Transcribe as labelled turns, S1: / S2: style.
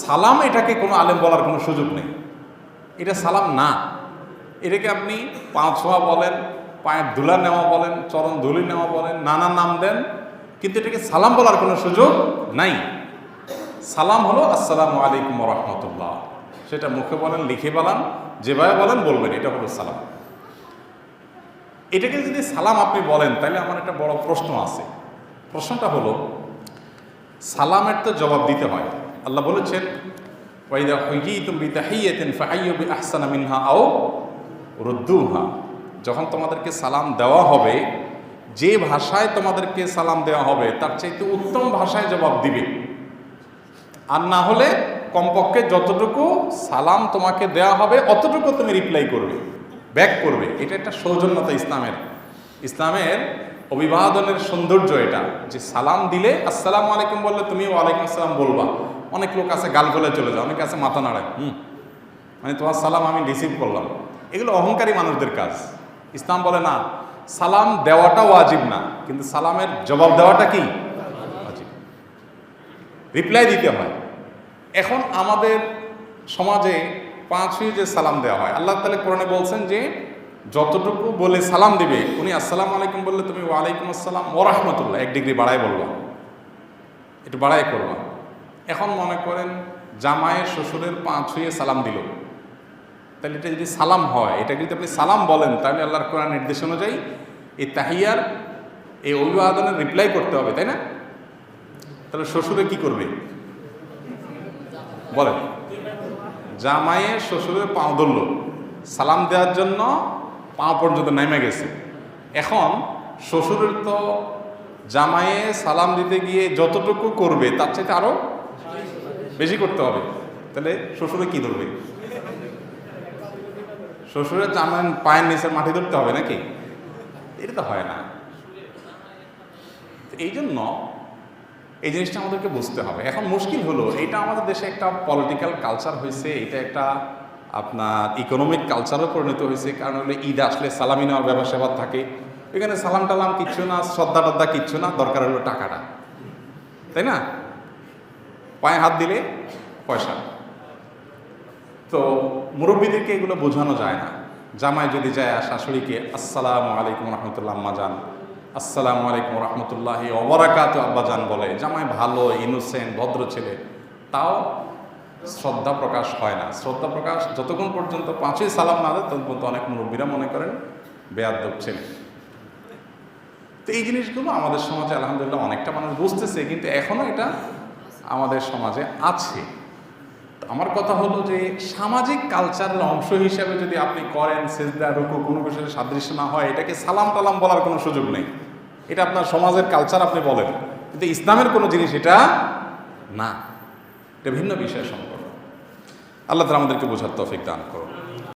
S1: সালাম এটাকে কোনো আলেম বলার কোনো সুযোগ নেই। এটা সালাম না। এটাকে আপনি পা ছোঁয়া বলেন, পায়ের ধুলা নেওয়া বলেন, চরণ ধুলি নেওয়া বলেন, নানা নাম দেন, কিন্তু এটাকে সালাম বলার কোনো সুযোগ নাই। সালাম হলো, আসসালামু আলাইকুম রহমতুল্লাহ। সেটা মুখে বলেন, লিখে বলেন, যেভাবে বলেন বলবেন, এটা হলো সালাম। এটাকে যদি সালাম আপনি বলেন, তাহলে আমার একটা বড় প্রশ্ন আছে। প্রশ্নটা হলো, সালামের তো জবাব দিতে হয়। আল্লাহ বলেছেন বিআহসানা মিনহা আও রুদ্দুহা। যখন তোমাদেরকে সালাম দেওয়া হবে, যে ভাষায় তোমাদেরকে সালাম দেওয়া হবে, তার চাইতে উত্তম ভাষায় জবাব দিবে। আর না হলে কমপক্ষে যতটুকু সালাম তোমাকে দেওয়া হবে, অতটুকু তুমি রিপ্লাই করবে ব্যাক করবে। এটা একটা সৌজন্যতা ইসলামের। ইসলামের অভিবাদনের সৌন্দর্য এটা, যে সালাম দিলে, আসসালাম আলাইকুম বললে তুমি ওয়ালাইকুম আসসালাম বলবা। অনেক লোক আছে গাল গলে চলে যায়, অনেক আছে মাথা নাড়ায়। হুম। মানে তোমার সালাম আমি রিসিভ করলাম। এগুলো অহংকারী মানুষদের কাজ। ইসলাম বলে না, সালাম দেওয়াটা ওয়াজিব না, কিন্তু সালামের জবাব দেওয়াটা কি? রিপ্লাই দিতে হয়। এখন আমাদের সমাজে পাঁচই যে সালাম দেওয়া হয়, আল্লাহ তালা কোরআনে বলছেন যে, যতটুকু বলে সালাম দিবে, উনি আসসালাম আলাইকুম বললে তুমি ওয়ালাইকুম আসসালাম ওরহমতুল্লাহ এক ডিগ্রি বাড়ায় বলবা। একটু বাড়ায় করবা। এখন মনে করেন জামায়ের শ্বশুরের পা ছুঁয়ে সালাম দিল। তাহলে এটা যদি সালাম হয়, এটা যদি আপনি সালাম বলেন, তাহলে আল্লাহর কোরআন নির্দেশ অনুযায়ী এই তাহিয়ার, এই অভিবাদনের রিপ্লাই করতে হবে, তাই না? তাহলে শ্বশুরে কি করবে? বলেন। জামাইয়ের শ্বশুরের পাও ধরল। সালাম দেওয়ার জন্য পা পর্যন্ত নেমে গেছে। এখন শ্বশুরের তো জামাইয়ে সালাম দিতে গিয়ে যতটুকু করবে, তার চাইতে আরও বেশি করতে হবে। তাহলে শ্বশুরে কি ধরবে? শ্বশুরের জামাই পায়ের নিচে মাটি ধরতে হবে নাকি? এটা তো হয় না। এই জন্য এই জিনিসটা আমাদেরকে বুঝতে হবে। এখন মুশকিল হলো, এটা আমাদের দেশে একটা পলিটিক্যাল কালচার হয়েছে, এটা একটা আপনার ইকোনমিক কালচারও পরিণত হয়েছে। কারণ হলো ঈদ আসলে সালামি নেওয়ার ব্যবসা সেবা থাকে। এখানে সালাম টালাম কিচ্ছু না শ্রদ্ধা টদ্ধা কিচ্ছু না, দরকার হলো টাকাটা। তাই না? পায়ে হাত দিলে পয়সা। তো মুরব্বীদেরকে এগুলো বোঝানো যায় না। জামাই যদি যায় শাশুড়িকে, আসসালামু আলাইকুম রহমতুল্লাহ, আম্মা যান আসসালামু আলাইকুম রহমতুল্লাহ অবরাকাত আব্বা যান বলে। জামাই ভালো ইনোসেন্ট ভদ্র ছেলে। তাও শ্রদ্ধা প্রকাশ হয় না। শ্রদ্ধা প্রকাশ যতক্ষণ পর্যন্ত পাঁচই সালাম না দেয়, ততক্ষণ পর্যন্ত অনেক মুরব্বীরা মনে করেন বেয়াদ্দব ছেলে। তো এই জিনিসগুলো আমাদের সমাজে আলহামদুলিল্লাহ অনেকটা মানুষ বুঝতেছে, কিন্তু এখনও এটা আমাদের সমাজে আছে। আমার কথা হলো যে সামাজিক কালচারের অংশ হিসাবে যদি আপনি করেন, সেজদা, রুকু, কোনো বিষয়ে সাদৃশ্য না হয়, এটাকে সালাম টালাম বলার কোনো সুযোগ নেই। এটা আপনার সমাজের কালচার আপনি বলেন। কিন্তু ইসলামের কোনো জিনিস এটা না। এটা ভিন্ন বিষয় সম্পর্ক। আল্লাহ তালা আমাদেরকে বোঝার তৌফিক দান করুন